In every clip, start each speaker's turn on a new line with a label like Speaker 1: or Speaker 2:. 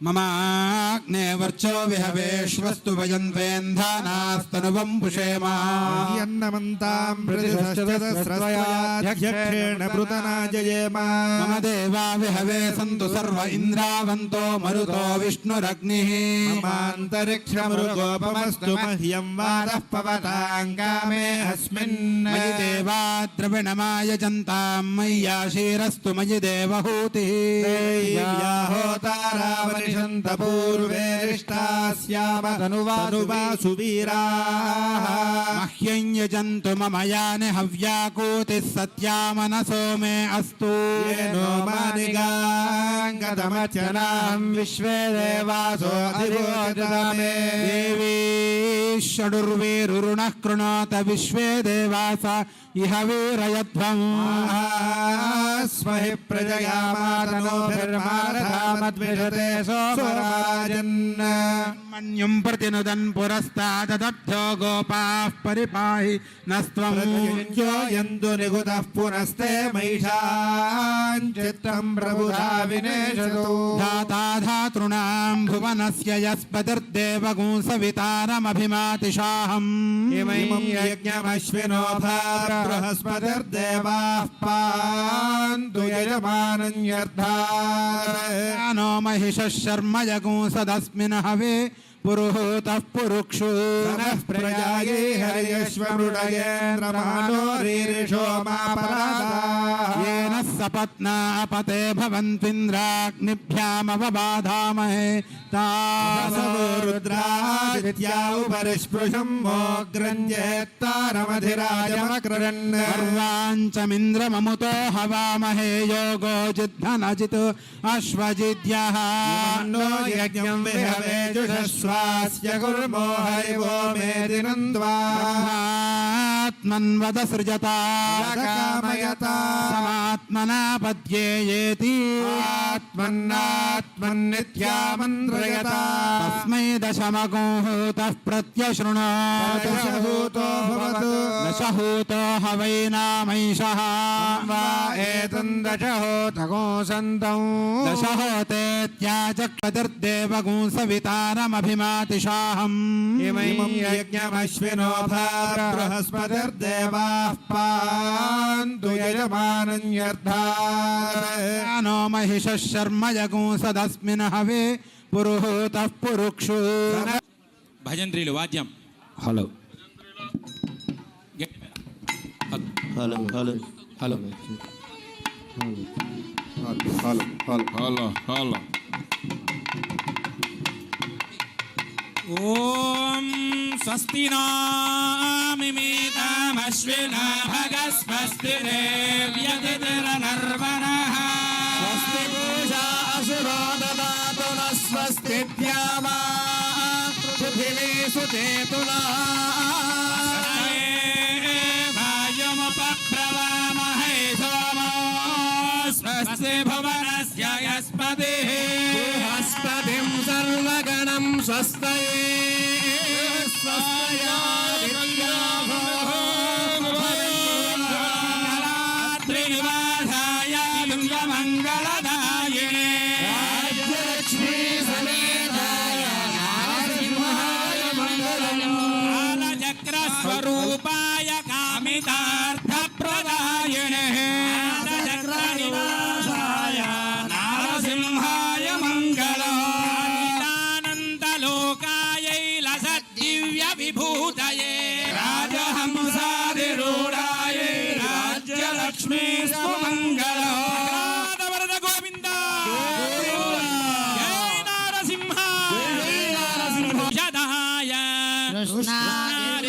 Speaker 1: మమాగ్నే వర్చో విహవేశ్వస్తు భజన్వేంధానాస్తనువం పుషేమాన్నమంతాం
Speaker 2: ప్రతిష్ఠేణ మృతనాజయేమ మమ
Speaker 1: దేవా విహవే సంతు సర్వ ఇంద్రావంతో మరుతో విష్ణురగ్నిః మాంతరిక్షమృగోపమస్తు
Speaker 2: మహ్యం వాదః పవతాంగామే అస్మిన్ మయి
Speaker 1: దేవా ద్రవిణమాయజంతాం మయ్యాశీరస్తు మయి దేవహూతిః యాహోతారావని
Speaker 2: होतारावनिषन्त पूर्वेरिष्टास्याम तनुवासु वीराः
Speaker 1: मह्यं यजन्तु मम यानि हव्याकूतिः सत्यामनसो मे अस्तु
Speaker 2: येनो मानिगाङ्गतमचनां विश्वे देवासो अधिरोचतामे
Speaker 1: देवी षडुर्वीरुरुणः कृणोत विश्वे देवास इह वीरयध्वम्
Speaker 2: स्महि प्रजया मातनोभिर्मारथामद्विषते सोमराजन्
Speaker 1: सुब्रह्मण्यं प्रतिनुदन् पुरस्तादब्धो गोपा परिपाहि
Speaker 2: नस्त्वमुख्यो यन्तु निगुतः पुनस्ते मैषा प्रबुधा विनेशतु।
Speaker 1: धाता धातॄणां भुवनस्य यस्पतिर्देवगुं
Speaker 2: सवितारमभिमातिशाहम् इमं यज्ञमश्विनो बृहस्पतिर्देवाः पा।
Speaker 1: नो महिषः शर्म यगुंसदस्मिन् हवे पुरुहूतः पुरुक्षु।
Speaker 2: नः प्रजायै मापराधाः
Speaker 1: येन सपत्ना अपते भवन्त्विन्द्राग्निभ्यामवबाधामहे
Speaker 2: विद्यापरिस्पृशम् मोग्रञ्जेत्तारमधिराजमकृरन्
Speaker 1: सर्वाञ्चमिन्द्रममुतो हवामहे योगो जिद्धनजित् अश्वजिद्यः।
Speaker 2: नो यज्ञं हरिवो मे
Speaker 1: समात्मन्वद सृजता। समात्मना पद्येयेति
Speaker 2: आत्मन्नात्मन्नित्यामन्त्रयता
Speaker 1: तस्मै हई
Speaker 2: प्रत्यशृणोतो। भवतु।
Speaker 1: दशहूतो ह
Speaker 2: वै नामैषः वा एतन्दशहोतगो सन्तौ।
Speaker 1: दशहोतेत्याचक्षतिर्देवगुं
Speaker 2: सवितारमभिमातिशाहम् इमं यज्ञमश्विनो बृहस्पति। बृहस्पतिर्देवाः पान्तु यजमानन्यर्थात्
Speaker 1: नो महिषः शर्म यगुंसदस्मिन् हवे पुरुहूतः पुरुक्षु
Speaker 3: భజంత్రీలు వాద్యం
Speaker 4: హలో
Speaker 3: గట్టి-
Speaker 4: hello hello
Speaker 3: hello
Speaker 5: hello hello
Speaker 3: ఓం స్వస్తి నామిమేతామశ్వినా భగస్వస్తిరేవ్యతిరనర్వణః
Speaker 2: స్వస్తి పూషా అసురో దదాతు న స్వస్తి ద్యామా పృథివీ సుచేతునా
Speaker 3: వాయుముపప్రవామహే సోమో స్వస్తి భువనస్య యస్పతిః
Speaker 2: బృహస్పతిం సర్వగణం స్వస్తయే
Speaker 3: త్రినివాసాయ రాజహంసాదిరూఢాయై రాజ్యలక్ష్మీ స్వమంగళం వరద గోవింద జై నారసింహ జదాయ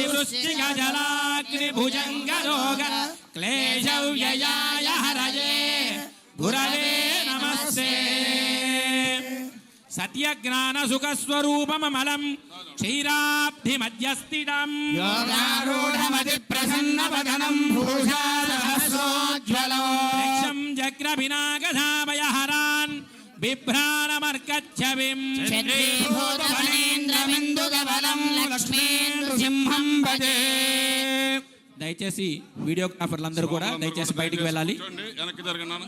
Speaker 3: వృశ్చికజలాగ్నిభుజంగరోగ క్లేశవ్యయాయ హరయే గురవే నమస్తే సత్యజ్ఞానసుఖస్వరూపమమలం క్షీరాబ్ధిమధ్యస్థితం
Speaker 2: యోగారూఢమతిప్రసన్నవదనం భూషా సహస్రోజ్వలో
Speaker 3: లక్ష్యం జగ్రభినాగధామయహరాన్ బిభ్రాణమర్కచ్చవిం
Speaker 2: చంద్రీభూతమనేంద్రమిందుగబలం లక్ష్మీనృసింహం భజే
Speaker 3: దయచేసి వీడియోగ్రాఫర్లు అందరూ కూడా దయచేసి బయటికి వెళ్ళాలి.
Speaker 5: చూడండి వెనక్కి జరగన్నాను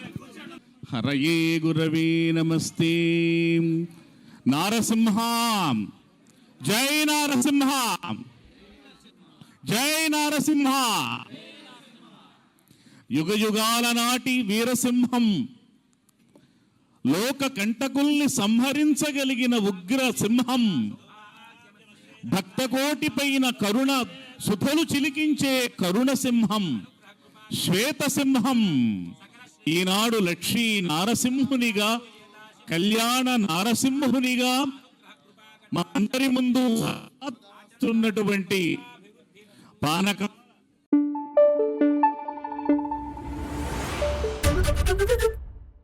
Speaker 5: హరయే గురవే నమస్తే. నారసింహ జై నరసింహ. జై నారసింహ. యుగ యుగాల నాటి వీరసింహం. లోక కంటకుల్ని సంహరించగలిగిన ఉగ్ర సింహం. భక్తకోటి పైన కరుణ సుధలు చిలికించే కరుణ సింహం. శ్వేత సింహం. ఈనాడు లక్ష్మీ నారసింహునిగా కళ్యాణ నారసింహునిగా మా అందరి ముందు ఉన్నటువంటి పానక.